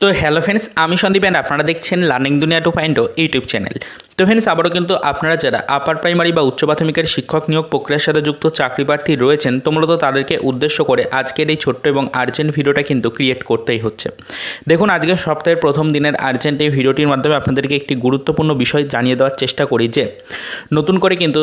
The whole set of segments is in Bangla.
তো হ্যালো ফ্রেন্ডস আমি সন্দীপ অ্যান্ড আপনারা দেখছেন learning Duniya two point YouTube channel তো ফ্রেন্ডস আবারও কিন্তু আপনারা যারা আপার প্রাইমারি বা উচ্চ প্রাথমিকের শিক্ষক নিয়োগ প্রক্রিয়ার সাথে যুক্ত চাকরি প্রার্থী রয়েছেন, তো মূলত তাদেরকে উদ্দেশ্য করে আজকের এই ছোট্ট এবং আর্জেন্ট ভিডিওটা কিন্তু ক্রিয়েট করতেই হচ্ছে। দেখুন, আজকে সপ্তাহের প্রথম দিনের আর্জেন্ট এই ভিডিওটির মাধ্যমে আপনাদেরকে একটি গুরুত্বপূর্ণ বিষয় জানিয়ে দেওয়ার চেষ্টা করি যে, নতুন করে কিন্তু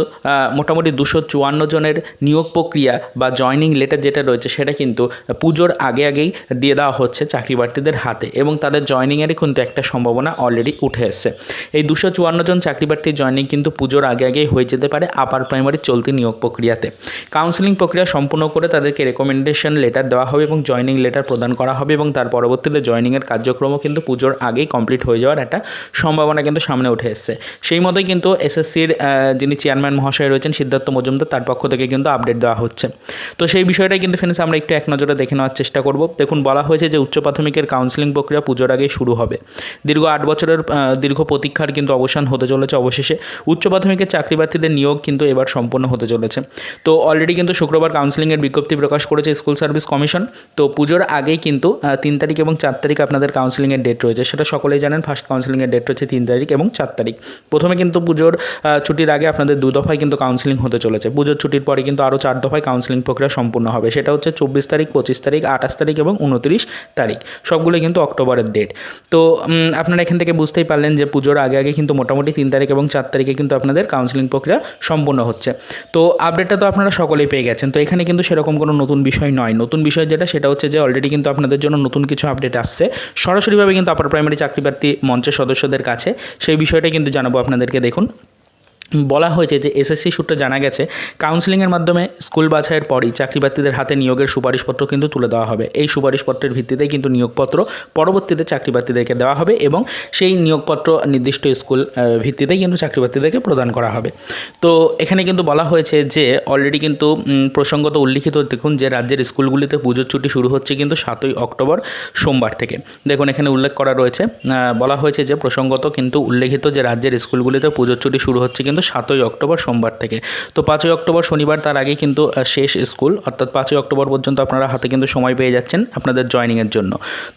মোটামুটি দুশো চুয়ান্ন জনের নিয়োগ প্রক্রিয়া বা জয়নিং লেটার যেটা রয়েছে সেটা কিন্তু পুজোর আগে আগেই দিয়ে দেওয়া হচ্ছে চাকরি প্রার্থীদের হাতে। এবং তাদের জয়নিংয়েরই কিন্তু একটা সম্ভাবনা অলরেডি উঠে এসেছে। এই দুশো চুয়ান্ন জন চাকরি প্রার্থীর জয়নিং কিন্তু পুজোর আগে আগেই হয়ে যেতে পারে আপার প্রাইমারি চলতি নিয়োগ প্রক্রিয়াতে। কাউন্সিলিং প্রক্রিয়া সম্পূর্ণ করে তাদেরকে রেকমেন্ডেশন লেটার দেওয়া হবে এবং জয়নিং লেটার প্রদান করা হবে এবং তার পরবর্তীতে জয়নিংয়ের কার্যক্রমও কিন্তু পুজোর আগেই কমপ্লিট হয়ে যাওয়ার একটা সম্ভাবনা কিন্তু সামনে উঠে এসেছে। সেই মতোই কিন্তু এসএসসির যিনি চেয়ারম্যান মহাশয় রয়েছেন সিদ্ধার্থ মজুমদার, তার পক্ষ থেকে কিন্তু আপডেট দেওয়া হচ্ছে। তো সেই বিষয়টাই কিন্তু ফ্রেন্ডস আমরা একটু এক নজরে দেখে নেওয়ার চেষ্টা করব। দেখুন, বলা হয়েছে যে উচ্চ প্রাথমিকের কাউন্সিলিং প্রক্রিয়া পুজোর আগেই শুরু হবে। দীর্ঘ আট বছরের দীর্ঘ প্রতীক্ষার কিন্তু অবসান হতে চলেছে অবশেষে। উচ্চ প্রাথমিকের চাকরি প্রার্থীদের নিয়োগ কিন্তু এবার সম্পন্ন হতে চলেছে। তো অলরেডি কিন্তু শুক্রবার কাউন্সিলিংয়ের বিজ্ঞপ্তি প্রকাশ করেছে স্কুল সার্ভিস কমিশন তো পুজোর আগেই কিন্তু তিন তারিখ এবং চার তারিখ আপনাদের কাউন্সিলিংয়ের ডেট রয়েছে। সেটা সকলেই জানেন ফার্স্ট কাউন্সিলিংয়ের ডেট রয়েছে তিন তারিখ এবং চার তারিখ। প্রথমে কিন্তু পুজোর ছুটির আগে আপনাদের দু দফায় কিন্তু কাউন্সিলিং হতে চলেছে। পুজোর ছুটির পরে কিন্তু আরও চার দফায় কাউন্সিলিং প্রক্রিয়া সম্পূর্ণ হবে। সেটা হচ্ছে চব্বিশ তারিখ, পঁচিশ তারিখ, আঠাশ তারিখ এবং উনত্রিশ তারিখ। সবগুলো কিন্তু অক্টোবরের ডেট তো আপনারা এখান থেকে বুঝতেই পারলেন যে পুজোর আগে আগে কিন্তু মোটামুটি তিন তারিখ এবং চার তারিখে কিন্তু আপনাদের কাউন্সিলিং প্রক্রিয়া সম্পূর্ণ হচ্ছে। তো আপডেটটা তো আপনারা সকলেই পেয়ে গেছেন। তো, এখানে কিন্তু সেরকম কোনো নতুন বিষয় নয়। নতুন বিষয় যেটা, সেটা হচ্ছে যে অলরেডি কিন্তু আপনাদের জন্য নতুন কিছু আপডেট আসছে। সরাসরিভাবে কিন্তু আপার প্রাইমারি চাকরি প্রার্থী মঞ্চের সদস্যদের কাছে সেই বিষয়টা কিন্তু জানাব। আপনাদেরকে দেখুন। বলা হয়েছে যে এসএসসি সূত্রে জানা গেছে কাউন্সিলিংয়ের মাধ্যমে স্কুল বাছাইয়ের পরই চাকরি প্রার্থীদের হাতে নিয়োগের সুপারিশপত্র কিন্তু তুলে দেওয়া হবে। এই সুপারিশপত্রের ভিত্তিতেই কিন্তু নিয়োগপত্র পরবর্তীতে চাকরি প্রার্থীদেরকে দেওয়া হবে এবং সেই নিয়োগপত্র নির্দিষ্ট স্কুল ভিত্তিতেই কিন্তু চাকরি প্রার্থীদেরকে প্রদান করা হবে। তো এখানে কিন্তু বলা হয়েছে যে অলরেডি কিন্তু প্রসঙ্গত উল্লিখিত দেখুন যে রাজ্যের স্কুলগুলিতে পুজোর ছুটি শুরু হচ্ছে কিন্তু সাতই অক্টোবর সোমবার থেকে। দেখুন এখানে উল্লেখ করা রয়েছে বলা হয়েছে যে প্রসঙ্গত কিন্তু উল্লেখিত যে রাজ্যের স্কুলগুলিতে পুজোর ছুটি শুরু হচ্ছে কিন্তু সাতই অক্টোবর সোমবার থেকে। তো পাঁচই অক্টোবর শনিবার তার আগে কিন্তু শেষ স্কুল। অর্থাৎ পাঁচই অক্টোবর পর্যন্ত আপনারা হাতে কিন্তু সময় পেয়ে যাচ্ছেন আপনাদের জয়নিংয়ের জন্য।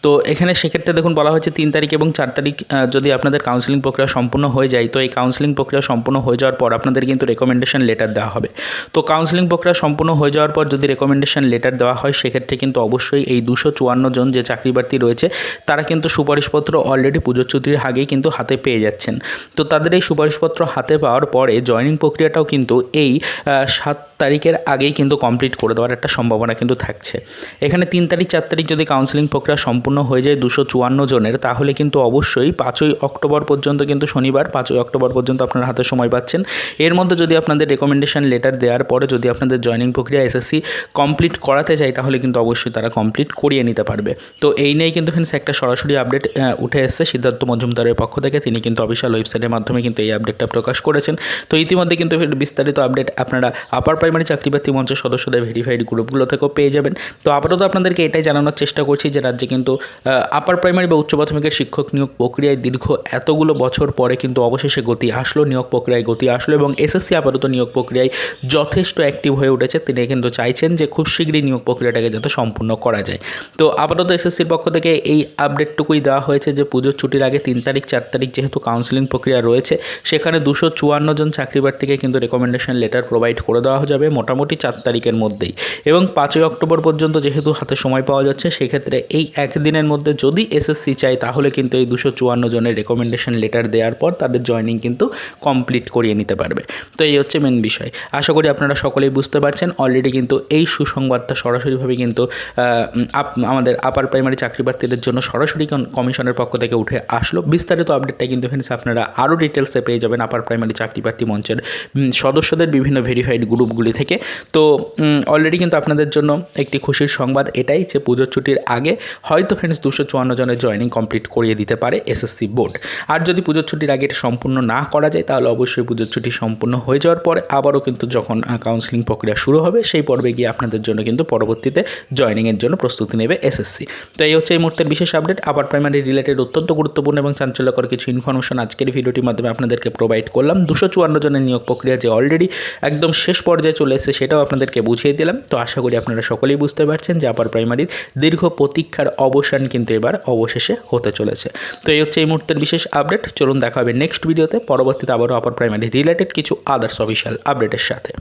তো এখানে সেক্ষেত্রে দেখুন, বলা হয়েছে তিন তারিখ এবং চার তারিখ যদি আপনাদের কাউন্সিলিং প্রক্রিয়া সম্পূর্ণ হয়ে যায়, তো এই কাউন্সিলিং প্রক্রিয়া সম্পূর্ণ হয়ে যাওয়ার পর আপনাদের কিন্তু রেকমেন্ডেশন লেটার দেওয়া হবে। তো কাউন্সিলিং প্রক্রিয়া সম্পূর্ণ হয়ে যাওয়ার পর যদি রেকমেন্ডেশন লেটার দেওয়া হয়, সেক্ষেত্রে কিন্তু অবশ্যই এই দুশো চুয়ান্ন জন যে চাকরি প্রার্থী রয়েছে, তারা কিন্তু সুপারিশপত্র অলরেডি পুজোর ছুটির আগেই কিন্তু হাতে পেয়ে যাচ্ছেন। তো তাদের এই সুপারিশপত্র হাতে পাওয়ার পরে জয়নিং প্রক্রিয়াটাও কিন্তু এই সাত তারিখের আগেই কিন্তু কমপ্লিট করে দেওয়ার একটা সম্ভাবনা কিন্তু থাকছে। এখানে তিন তারিখ, চার তারিখ যদি কাউন্সিলিং প্রক্রিয়া সম্পূর্ণ হয়ে যায় দুশো চুয়ান্ন জনের, তাহলে কিন্তু অবশ্যই পাঁচই অক্টোবর পর্যন্ত কিন্তু শনিবার, পাঁচই অক্টোবর পর্যন্ত আপনার হাতে সময় পাচ্ছেন। এর মধ্যে যদি আপনাদের রেকমেন্ডেশন লেটার দেওয়ার পরে যদি আপনাদের জয়নিং প্রক্রিয়া এসএসসি কমপ্লিট করাতে চাই তাহলে কিন্তু অবশ্যই তারা কমপ্লিট করিয়ে নিতে পারবে। তো এই নিয়ে কিন্তু ফ্রেন্ডস একটা সরাসরি আপডেট উঠে এসেছে। সিদ্ধার্থ মজুমদারের পক্ষ থেকে তিনি কিন্তু অফিসিয়াল ওয়েবসাইটের মাধ্যমে কিন্তু এই আপডেটটা প্রকাশ করেছেন। তো ইতিমধ্যে কিন্তু বিস্তারিত আপডেট আপনারা আপার প্রাইমারি চাকরি প্রার্থী মঞ্চের সদস্যদের ভেরিফাইড গ্রুপগুলো থেকেও পেয়ে যাবেন। তো আপাতত আপনাদেরকে এটাই জানানোর চেষ্টা করছি যে রাজ্যে কিন্তু আপার প্রাইমারি বা উচ্চ প্রাথমিকের শিক্ষক নিয়োগ প্রক্রিয়ায় দীর্ঘ এতগুলো বছর পরে কিন্তু অবশেষে গতি আসলো, নিয়োগ প্রক্রিয়ায় গতি আসলো এবং এসএসসি আপাতত নিয়োগ প্রক্রিয়ায় যথেষ্ট অ্যাক্টিভ হয়ে উঠেছে। তিনি কিন্তু চাইছেন যে খুব শীঘ্রই নিয়োগ প্রক্রিয়াটাকে যাতে সম্পূর্ণ করা যায়। তো আপাতত এসএসসির পক্ষ থেকে এই আপডেটটুকুই দেওয়া হয়েছে যে পুজোর ছুটির আগে তিন তারিখ, চার তারিখ যেহেতু কাউন্সিলিং প্রক্রিয়া রয়েছে, সেখানে দুশো চুয়ান্ন জন চাকরি প্রার্থীকে কিন্তু রেকমেন্ডেশন লেটার প্রোভাইড করে দেওয়া যাবে মোটামুটি চার তারিখের মধ্যেই। এবং পাঁচই অক্টোবর পর্যন্ত যেহেতু হাতে সময় পাওয়া যাচ্ছে, সেক্ষেত্রে এই একদিনের মধ্যে যদি এসএসসি চায়, তাহলে কিন্তু এই দুশো চুয়ান্ন জনের রেকমেন্ডেশন লেটার দেওয়ার পর তাদের জয়নিং কিন্তু কমপ্লিট করিয়ে নিতে পারবে। তো এই হচ্ছে মেন বিষয়। আশা করি আপনারা সকলেই বুঝতে পারছেন অলরেডি কিন্তু এই সুসংবাদটা সরাসরিভাবে কিন্তু আমাদের আপার প্রাইমারি চাকরি প্রার্থীদের জন্য সরাসরি কমিশনের পক্ষ থেকে উঠে আসলো। বিস্তারিত আপডেটটা কিন্তু ফ্রেন্ডস আপনারা আরও ডিটেলসে পেয়ে যাবেন আপার প্রাইমারি চাকরি প্রার্থী মঞ্চের সদস্যদের বিভিন্ন ভেরিফাইড গ্রুপগুলি থেকে। তো অলরেডি কিন্তু আপনাদের জন্য একটি খুশির সংবাদ এটাই যে পুজোর ছুটির আগে হয়তো ফ্রেন্ডস দুশো চুয়ান্ন জনের জয়নিং কমপ্লিট করিয়ে দিতে পারে এসএসসি বোর্ড আর যদি পুজোর ছুটির আগে এটা সম্পূর্ণ না করা যায়, তাহলে অবশ্যই পুজোর ছুটি সম্পূর্ণ হয়ে যাওয়ার পরে আবারও কিন্তু যখন কাউন্সিলিং প্রক্রিয়া শুরু হবে, সেই পর্বে গিয়ে আপনাদের জন্য কিন্তু পরবর্তীতে জয়নিংয়ের জন্য প্রস্তুতি নেবে এসএসসি। তো এই হচ্ছে এই মুহূর্তের বিশেষ আপডেট আপার প্রাইমারি রিলেটেড অত্যন্ত গুরুত্বপূর্ণ এবং চাঞ্চল্যকর কিছু ইনফরমেশন আজকের ভিডিওটির মাধ্যমে আপনাদেরকে প্রোভাইড করলাম। দুশো চুয়ান্ন জনের নিয়োগ প্রক্রিয়া যে অলরেডি একদম শেষ পর্যায়ে চলে এসেছে সেটাও আপনাদেরকে বুঝিয়ে দিলাম। তো আশা করি আপনারা সকলেই বুঝতে পারছেন যে আপার প্রাইমারির দীর্ঘ প্রতীক্ষার অবসান কিন্তু এবার অবশেষে হতে চলেছে। তো এই হচ্ছে এই মুহূর্তের বিশেষ আপডেট চলুন দেখা হবে নেক্সট ভিডিওতে পরবর্তীতে আবারও আপার প্রাইমারি রিলেটেড কিছু আদার্স অফিসিয়াল আপডেটের সাথে।